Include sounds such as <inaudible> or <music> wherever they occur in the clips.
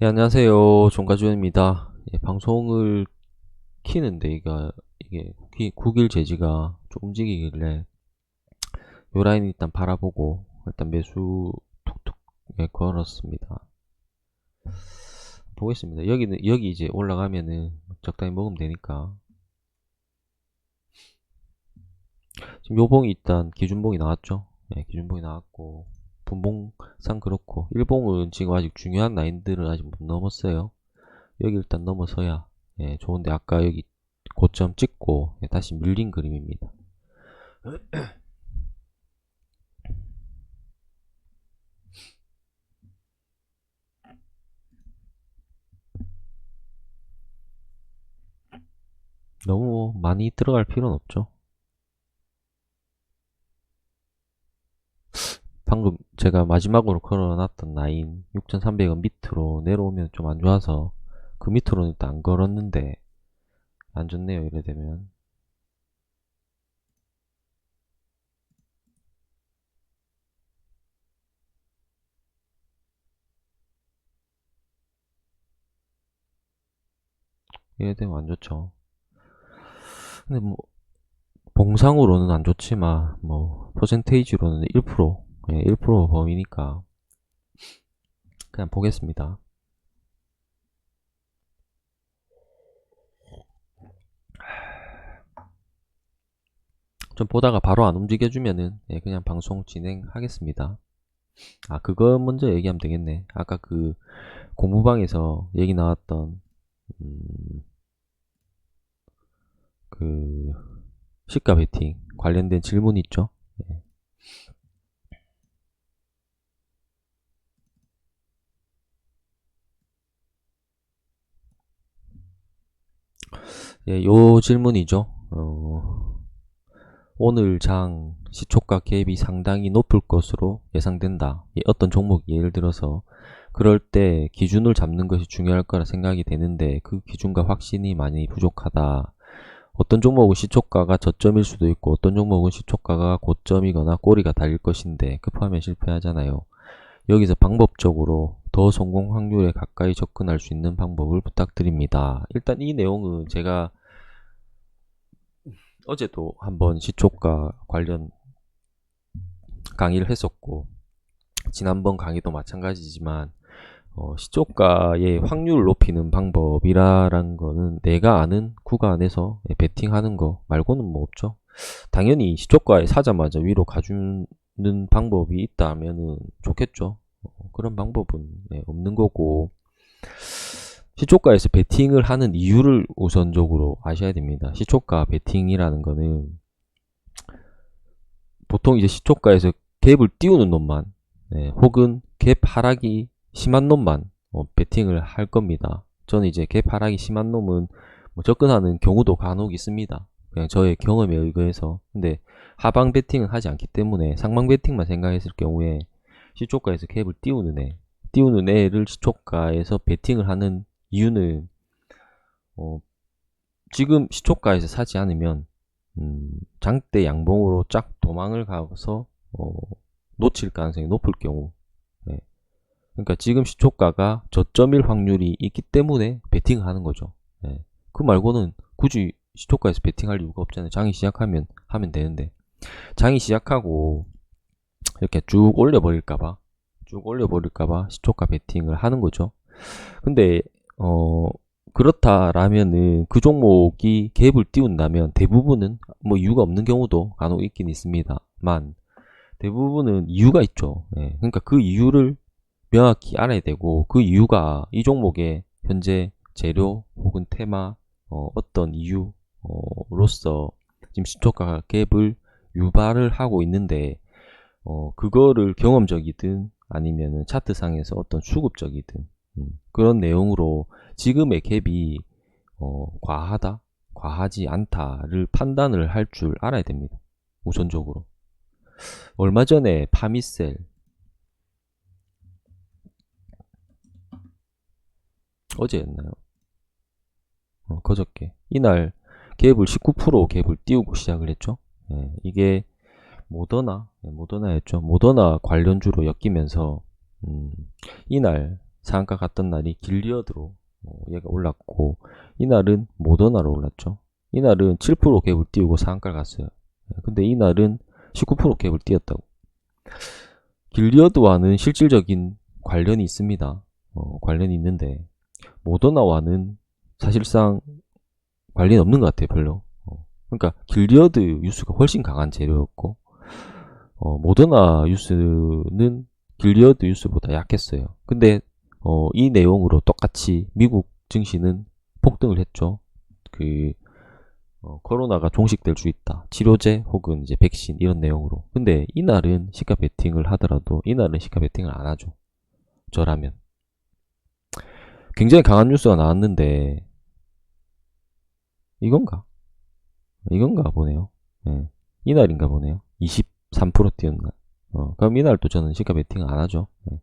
예, 안녕하세요. 종가주입니다. 예, 방송을 키는데 이게 구- 9일 제지가 좀 움직이길래 요 라인 일단 바라보고 일단 매수 툭툭 예, 걸었습니다. 보겠습니다. 여기는 여기 이제 올라가면은 적당히 먹으면 되니까 지금 요봉이 일단 기준봉이 나왔죠. 예, 기준봉이 나왔고 분봉상 그렇고 일봉은 지금 아직 중요한 라인들은 아직 못 넘었어요. 여기 일단 넘어서야 예, 좋은데 아까 여기 고점 찍고 예, 다시 밀린 그림입니다. <clears throat> 너무 많이 들어갈 필요는 없죠. 방금 제가 마지막으로 걸어놨던 라인 6300원 밑으로 내려오면 좀 안 좋아서 그 밑으로는 일단 안 걸었는데 안 좋네요 이래 되면. 이래 되면 안 좋죠. 근데 뭐 봉상으로는 안 좋지만 뭐 퍼센테이지로는 1% 예, 1% 범위니까 그냥 보겠습니다. 좀 보다가 바로 안 움직여주면은 예, 그냥 방송 진행하겠습니다. 아 그거 먼저 얘기하면 되겠네. 아까 그 공부방에서 얘기 나왔던 음, 그 시가 베팅 관련된 질문 있죠? 예. 예, 요 질문이죠. 어, 오늘 장 시초가 갭이 상당히 높을 것으로 예상된다. 예, 어떤 종목 예를 들어서 그럴 때 기준을 잡는 것이 중요할 거라 생각이 되는데 그 기준과 확신이 많이 부족하다. 어떤 종목은 시초가가 저점일 수도 있고 어떤 종목은 시초가가 고점이거나 꼬리가 달릴 것인데 급하면 실패하잖아요. 여기서 방법적으로 더 성공 확률에 가까이 접근할 수 있는 방법을 부탁드립니다. 일단 이 내용은 제가 어제도 한번 시초가 관련 강의를 했었고 지난번 강의도 마찬가지지만 어, 시초가의 확률을 높이는 방법이라는 거는 내가 아는 구간에서 베팅하는 거 말고는 뭐 없죠. 당연히 시초가에 사자마자 위로 가주는 방법이 있다면은 좋겠죠. 어, 그런 방법은 네, 없는 거고 시초가에서 베팅을 하는 이유를 우선적으로 아셔야 됩니다. 시초가 베팅이라는 거는 보통 이제 시초가에서 갭을 띄우는 놈만 네, 혹은 갭 하락이 심한 놈만 어, 베팅을 할 겁니다. 저는 이제 갭 하락이 심한 놈은 뭐 접근하는 경우도 간혹 있습니다. 그냥 저의 경험에 의거해서 근데 하방 베팅은 하지 않기 때문에 상방 베팅만 생각했을 경우에 시초가에서 갭을 띄우는 애 띄우는 애를 시초가에서 베팅을 하는 이유는 어, 지금 시초가에서 사지 않으면 음, 장대 양봉으로 쫙 도망을 가서 어, 놓칠 가능성이 높을 경우 예. 그러니까 지금 시초가가 저점일 확률이 있기 때문에 베팅을 하는 거죠 예. 그 말고는 굳이 시초가에서 베팅할 이유가 없잖아요 장이 시작하면 하면 되는데 장이 시작하고 이렇게 쭉 올려버릴까봐 쭉 올려버릴까봐 시초가 베팅을 하는 거죠 근데 어 그렇다라면은 그 종목이 갭을 띄운다면 대부분은 뭐 이유가 없는 경우도 간혹 있긴 있습니다만 대부분은 이유가 있죠. 예, 그러니까 그 이유를 명확히 알아야 되고 그 이유가 이 종목의 현재 재료 혹은 테마 어, 떤 이유로서 지금 시초가 갭을 유발을 하고 있는데 어, 그거를 경험적이든 아니면은 차트상에서 어떤 수급적이든 음, 그런 내용으로 지금의 갭이 어, 과하다, 과하지 않다를 판단을 할 줄 알아야 됩니다. 우선적으로. 얼마 전에 파미셀 어제였나요? 어, 그저께 이날 갭을 19% 갭을 띄우고 시작을 했죠. 예, 이게 모더나 예, 모더나였죠. 모더나 관련주로 엮이면서 음, 이날 상한가 갔던 날이 길리어드로 어, 얘가 올랐고 이날은 모더나로 올랐죠. 이날은 7% 갭을 띄우고 상한가를 갔어요. 근데 이날은 19% 갭을 띄웠다고. 길리어드와는 실질적인 관련이 있습니다. 어, 관련이 있는데 모더나와는 사실상 관련이 없는 것 같아요, 별로. 어, 그러니까 길리어드 유스가 훨씬 강한 재료였고 어, 모더나 유스는 길리어드 유스보다 약했어요. 근데 어, 이 내용으로 똑같이 미국 증시는 폭등을 했죠. 그 어, 코로나가 종식될 수 있다. 치료제 혹은 이제 백신 이런 내용으로. 근데 이날은 시가 베팅을 하더라도 이날은 시가 베팅을 안 하죠. 저라면. 굉장히 강한 뉴스가 나왔는데 이건가? 이건가 보네요. 예. 이날인가 보네요. 23% 뛰었나? 어, 그럼 이날도 저는 시가 베팅 안 하죠. 예.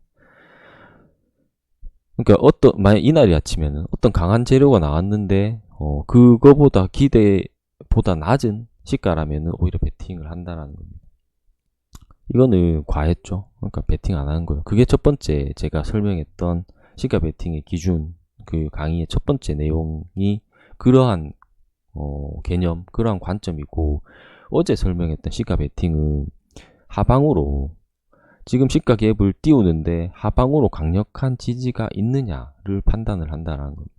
그러니까 어떤 만약 이날이 아치면은 어떤 강한 재료가 나왔는데 어, 그거보다 기대보다 낮은 시가라면은 오히려 베팅을 한다라는 겁니다. 이거는 과했죠. 그러니까 베팅 안 하는 거예요. 그게 첫 번째 제가 설명했던 시가 베팅의 기준 그 강의의 첫 번째 내용이 그러한 어, 개념, 그러한 관점이고 어제 설명했던 시가 베팅은 하방으로 지금 시가 갭을 띄우는데 하방으로 강력한 지지가 있느냐를 판단을 한다는 겁니다.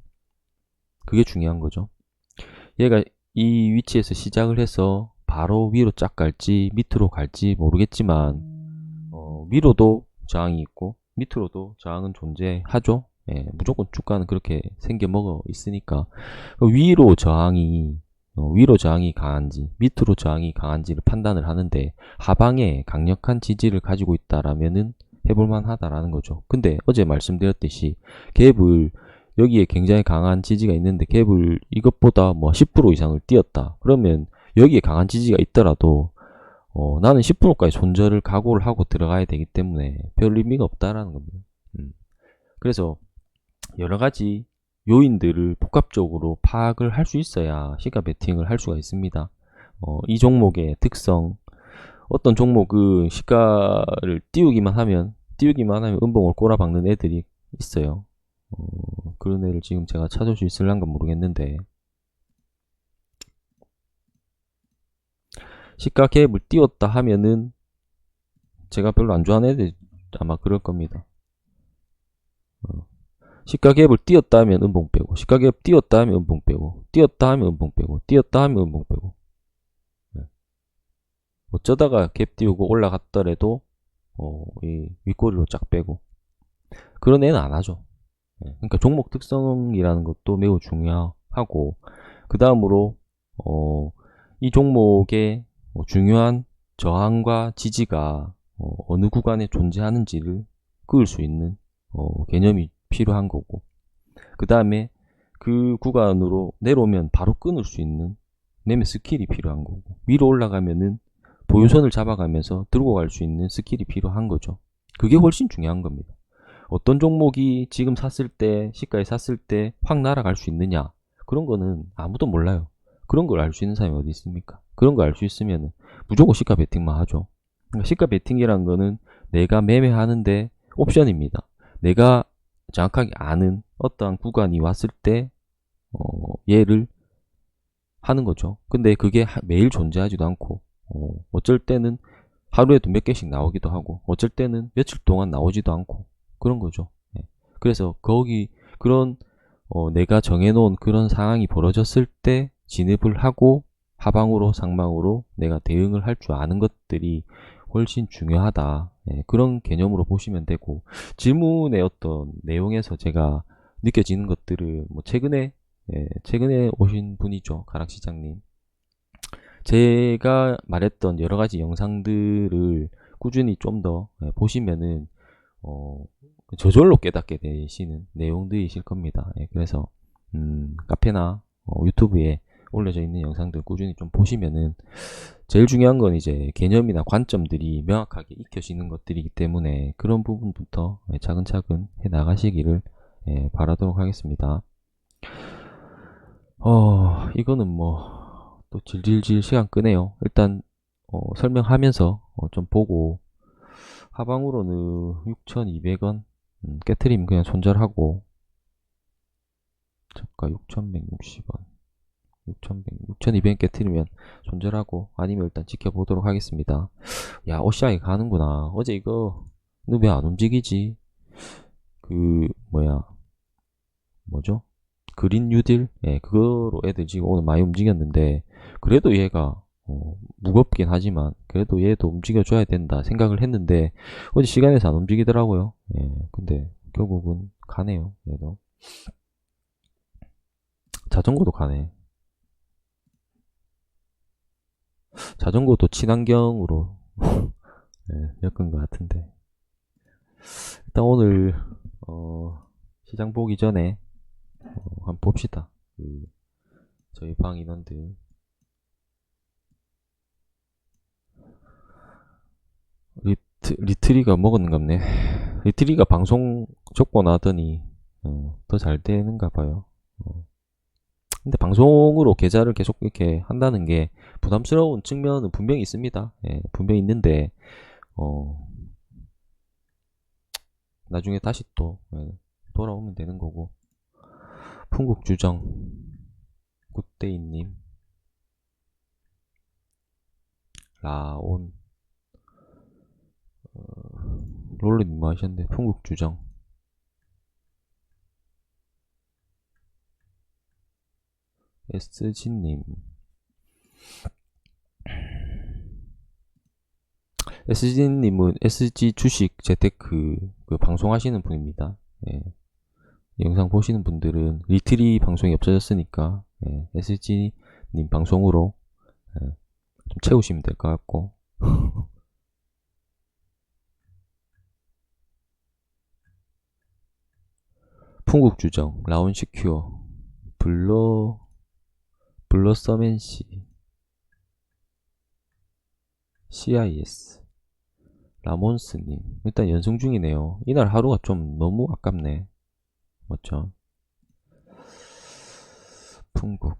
그게 중요한 거죠. 얘가 이 위치에서 시작을 해서 바로 위로 쫙 갈지 밑으로 갈지 모르겠지만 어, 위로도 저항이 있고 밑으로도 저항은 존재하죠. 예, 무조건 주가는 그렇게 생겨 먹어 있으니까 위로 저항이 어, 위로 저항이 강한지 밑으로 저항이 강한지를 판단을 하는데 하방에 강력한 지지를 가지고 있다라면은 해볼만 하다라는 거죠. 근데 어제 말씀드렸듯이 갭을 여기에 굉장히 강한 지지가 있는데 갭을 이것보다 뭐 10% 이상을 띄었다. 그러면 여기에 강한 지지가 있더라도 어, 나는 10%까지 손절을 각오를 하고 들어가야 되기 때문에 별 의미가 없다라는 겁니다. 음. 그래서 여러 가지 요인들을 복합적으로 파악을 할 수 있어야 시가 베팅을 할 수가 있습니다. 어, 이 종목의 특성, 어떤 종목은 시가를 띄우기만 하면, 띄우기만 하면 음봉을 꼬라박는 애들이 있어요. 어, 그런 애를 지금 제가 찾을 수 있을란가 모르겠는데, 시가 갭을 띄웠다 하면은, 제가 별로 안 좋아하는 애들 아마 그럴 겁니다. 어. 시가 갭을 띄었다 하면 음봉 빼고 시가 갭 띄었다 하면 음봉 빼고 띄었다 하면 음봉 빼고 띄었다 하면 음봉 빼고 네. 어쩌다가 갭 띄우고 올라갔더라도 어, 이 윗꼬리로 쫙 빼고 그런 애는 안 하죠 네. 그러니까 종목 특성이라는 것도 매우 중요하고 그 다음으로 어, 이 종목의 뭐 중요한 저항과 지지가 어, 느 구간에 존재하는지를 그을 수 있는 어, 개념이 필요한 거고. 그 다음에 그 구간으로 내려오면 바로 끊을 수 있는 매매 스킬이 필요한 거고. 위로 올라가면은 보유선을 잡아가면서 들고 갈 수 있는 스킬이 필요한 거죠. 그게 훨씬 중요한 겁니다. 어떤 종목이 지금 샀을 때 시가에 샀을 때 확 날아갈 수 있느냐? 그런 거는 아무도 몰라요. 그런 걸 알 수 있는 사람이 어디 있습니까? 그런 걸 알 수 있으면 무조건 시가 베팅만 하죠. 그러니까 시가 베팅이란 거는 내가 매매하는데 옵션입니다. 내가 정확하게 아는 어떠한 구간이 왔을 때 어, 얘를 하는 거죠. 근데 그게 매일 존재하지도 않고 어, 어쩔 때는 하루에도 몇 개씩 나오기도 하고 어쩔 때는 며칠 동안 나오지도 않고 그런 거죠. 네. 그래서 거기 그런 어, 내가 정해놓은 그런 상황이 벌어졌을 때 진입을 하고 하방으로 상방으로 내가 대응을 할 줄 아는 것들이 훨씬 중요하다. 예, 그런 개념으로 보시면 되고 질문의 어떤 내용에서 제가 느껴지는 것들을 뭐 최근에 예, 최근에 오신 분이죠 가락시장님 제가 말했던 여러 가지 영상들을 꾸준히 좀더 예, 보시면은 어, 저절로 깨닫게 되시는 내용들이실 겁니다. 예, 그래서 음, 카페나 어, 유튜브에 올려져 있는 영상들 꾸준히 좀 보시면은 제일 중요한 건 이제 개념이나 관점들이 명확하게 익혀지는 것들이기 때문에 그런 부분부터 예, 차근차근 해 나가시기를 예, 바라도록 하겠습니다. 어, 이거는 뭐 또 질질질 시간 끄네요. 일단 어, 설명하면서 어, 좀 보고 하방으로는 6,200원 음, 깨트림 그냥 손절하고 저가 6160원 6100, 6200 깨트리면 손절하고 아니면 일단 지켜보도록 하겠습니다. 야 오시아이 가는구나. 어제 이거 너 왜 안 움직이지? 그 뭐야. 뭐죠? 그린 뉴딜? 예 그거로 애들 지금 오늘 많이 움직였는데 그래도 얘가 어, 무겁긴 하지만 그래도 얘도 움직여줘야 된다 생각을 했는데 어제 시간에서 안 움직이더라고요. 예 근데 결국은 가네요 얘도. 자전거도 가네 자전거도 친환경으로 <laughs> 예, 엮은 것 같은데. 일단 오늘 어, 시장 보기 전에 어, 한번 봅시다. 그, 저희 방 인원들. 리트, 리트리가 먹었는갑네. 리트리가 방송 접고 나더니 어, 더잘 되는가 봐요. 어. 근데 방송으로 계좌를 계속 이렇게 한다는 게 부담스러운 측면은 분명히 있습니다. 예, 분명히 있는데, 어, 나중에 다시 또, 예, 돌아오면 되는 거고. 풍국주정, 굿데이님, 라온, 어, 롤리님 뭐 하셨는데, 풍국주정. SG님 SG님은 SG 주식 재테크 그 방송하시는 분입니다. 예. 영상 보시는 분들은 리트리 방송이 없어졌으니까 예. SG님 방송으로 예. 좀 채우시면 될 것 같고 <laughs> 풍국주정 라온시큐어 블러 블러서맨시 CIS 라몬스님 일단 연승 중이네요. 이날 하루가 좀 너무 아깝네. 맞죠? 풍국.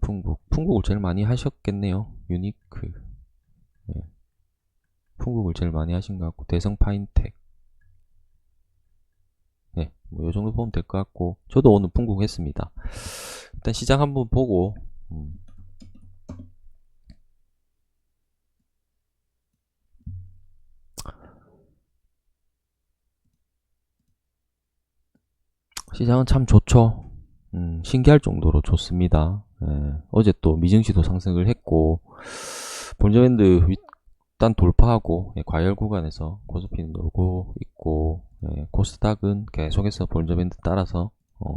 풍국. 풍국을 제일 많이 하셨겠네요. 유니크. 예. 풍국을 제일 많이 하신 것 같고 대성 파인텍 네, 뭐, 요 정도 보면 될 것 같고, 저도 오늘 풍국 했습니다. 일단 시장 한번 보고, 음. 시장은 참 좋죠. 음, 신기할 정도로 좋습니다. 예, 어제 또 미증시도 상승을 했고, 본저밴드 일단 돌파하고, 예, 과열 구간에서 고스피는 놀고 있고, 예, 코스닥은 계속해서 본저밴드 따라서, 어,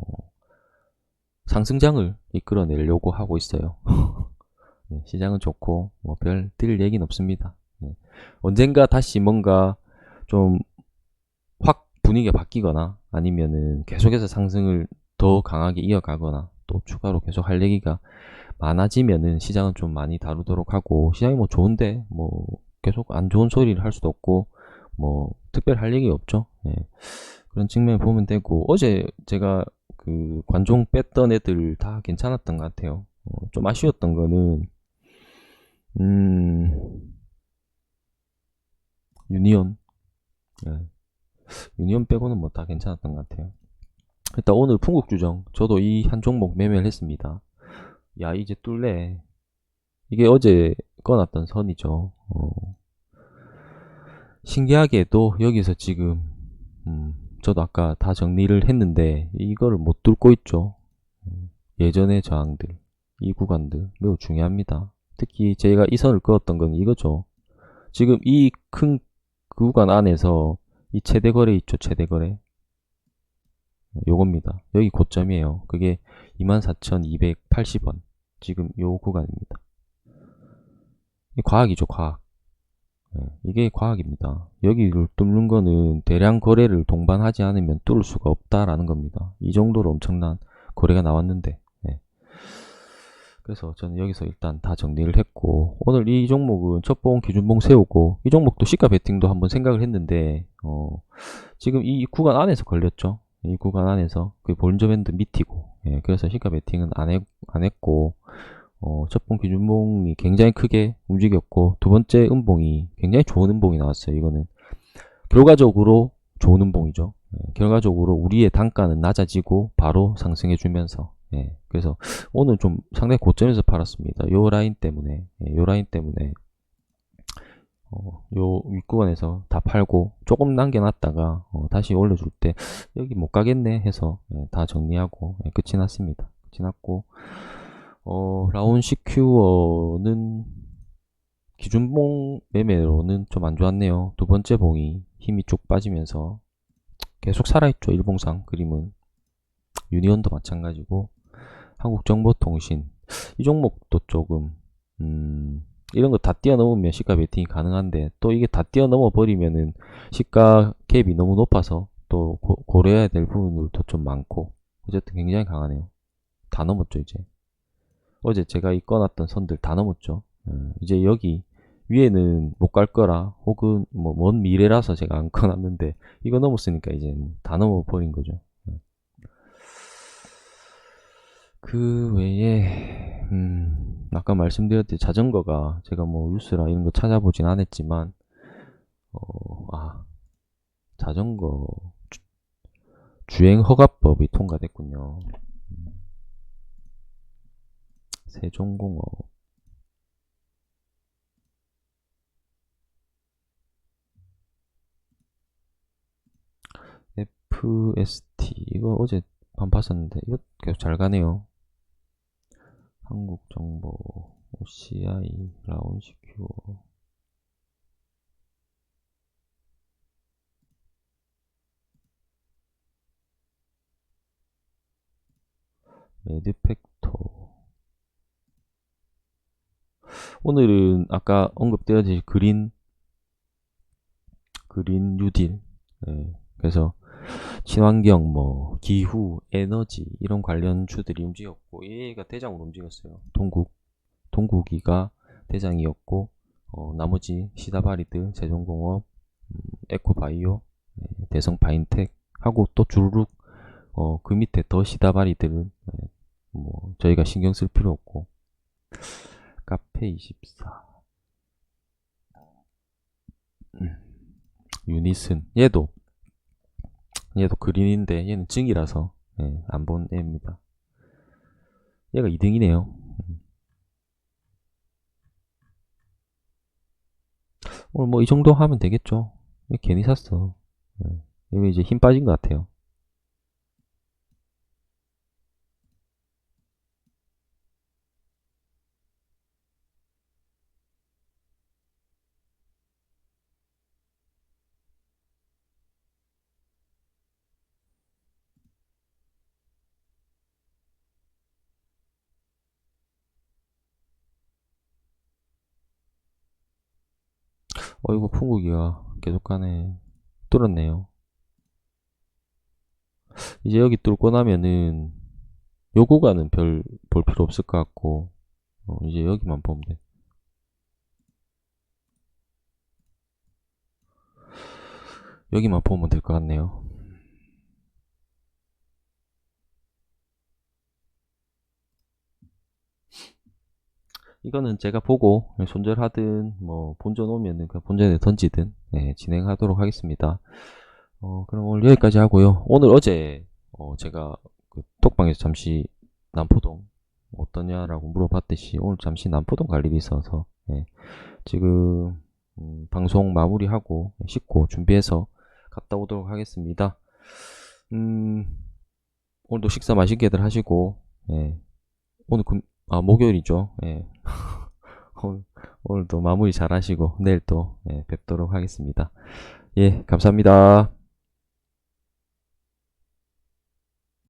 상승장을 이끌어내려고 하고 있어요. <laughs> 예, 시장은 좋고, 뭐, 별 뛸 얘기는 없습니다. 예, 언젠가 다시 뭔가 좀 확 분위기가 바뀌거나, 아니면은 계속해서 상승을 더 강하게 이어가거나, 또 추가로 계속 할 얘기가 많아지면은 시장은 좀 많이 다루도록 하고, 시장이 뭐 좋은데, 뭐, 계속 안 좋은 소리를 할 수도 없고, 뭐, 특별 할 얘기 없죠. 예. 그런 측면을 보면 되고, 어제 제가 그 관종 뺐던 애들 다 괜찮았던 것 같아요. 어, 좀 아쉬웠던 거는, 음, 유니온. 예. 유니온 빼고는 뭐 다 괜찮았던 것 같아요. 일단 오늘 풍국주정, 저도 이 한 종목 매매를 했습니다. 야, 이제 뚫래. 이게 어제 꺼놨던 선이죠. 어. 신기하게도 여기서 지금 음, 저도 아까 다 정리를 했는데 이거를 못 뚫고 있죠. 음, 예전의 저항들, 이 구간들 매우 중요합니다. 특히 제가 이 선을 그었던 건 이거죠. 지금 이 큰 구간 안에서 이 최대 거래 있죠, 최대 거래. 요겁니다. 여기 고점이에요. 그게 24,280원. 지금 요 구간입니다. 이 과학이죠, 과학. 예, 이게 과학입니다. 여기를 뚫는 거는 대량 거래를 동반하지 않으면 뚫을 수가 없다라는 겁니다. 이 정도로 엄청난 거래가 나왔는데. 예. 그래서 저는 여기서 일단 다 정리를 했고 오늘 이 종목은 첫봉 기준봉 세우고 이 종목도 시가 베팅도 한번 생각을 했는데 어, 지금 이 구간 안에서 걸렸죠. 이 구간 안에서 그 본저밴드 밑이고 예, 그래서 시가 베팅은 안, 했, 안 했고 어, 첫봉 기준봉이 굉장히 크게 움직였고 두 번째 음봉이 굉장히 좋은 음봉이 나왔어요. 이거는 결과적으로 좋은 음봉이죠. 예, 결과적으로 우리의 단가는 낮아지고 바로 상승해 주면서 예, 그래서 오늘 좀 상당히 고점에서 팔았습니다. 요 라인 때문에 예, 요 라인 때문에 어, 요 윗구간에서 다 팔고 조금 남겨놨다가 어, 다시 올려줄 때 여기 못 가겠네 해서 예, 다 정리하고 예, 끝이 났습니다. 끝이 났고 어, 라운 시큐어는 기준봉 매매로는 좀 안 좋았네요. 두 번째 봉이 힘이 쭉 빠지면서 계속 살아있죠. 일봉상 그림은 유니온도 마찬가지고 한국정보통신 이 종목도 조금 음, 이런 거 다 뛰어넘으면 시가 베팅이 가능한데 또 이게 다 뛰어넘어 버리면은 시가 갭이 너무 높아서 또 고, 고려해야 될 부분들도 좀 많고 어쨌든 굉장히 강하네요. 다 넘었죠 이제. 어제 제가 이 꺼놨던 선들 다 넘었죠. 음, 이제 여기 위에는 못 갈 거라 혹은 뭐 먼 미래라서 제가 안 <laughs> 꺼놨는데 이거 넘었으니까 이제 다 넘어버린 거죠. 음. 그 외에 음, 아까 말씀드렸듯이 자전거가 제가 뭐 뉴스라 이런 거 찾아보진 않았지만 어, 아 자전거 주, 주행 허가법이 통과됐군요. 음. 세종공업 FST 이거 어제 반 봤었는데 이거 계속 잘 가네요. 한국정보 OCI 라운시큐어 매드팩 오늘은 아까 언급되었듯이 그린 그린 뉴딜 네, 그래서 친환경, 뭐 기후, 에너지 이런 관련 주들이 움직였고 얘가 대장으로 움직였어요. 동국, 동국이가 대장이었고 어, 나머지 시다바리드, 세종공업, 음, 에코바이오, 네, 대성바인텍 하고 또 주르륵 어, 그 밑에 더 시다바리들은 네, 뭐 저희가 신경 쓸 필요 없고 카페24 음, 유니슨 얘도 얘도 그린인데 얘는 증이라서 예, 안본 애입니다. 얘가 2등이네요. 오늘 뭐 이 정도 하면 되겠죠. 괜히 샀어. 예, 여기 이제 힘 빠진 것 같아요. 어이구 풍국이가 계속 가네. 뚫었네요. 이제 여기 뚫고 나면은 요 구간은 별 볼 필요 없을 것 같고 어, 이제 여기만 보면 돼. 여기만 보면 될 것 같네요 이거는 제가 보고 손절하든 뭐 본전 오면은 그 본전에 던지든 네, 진행하도록 하겠습니다. 어, 그럼 오늘 여기까지 하고요. 오늘 어제 어, 제가 그 톡방에서 잠시 남포동 어떠냐라고 물어봤듯이 오늘 잠시 남포동 갈 일이 있어서 네, 지금 음, 방송 마무리하고 씻고 준비해서 갔다 오도록 하겠습니다. 음, 오늘도 식사 맛있게들 하시고 예, 오늘 금, 아, 목요일이죠. 예. <laughs> 오늘, 오늘도 마무리 잘 하시고, 내일 또 예, 뵙도록 하겠습니다. 예, 감사합니다.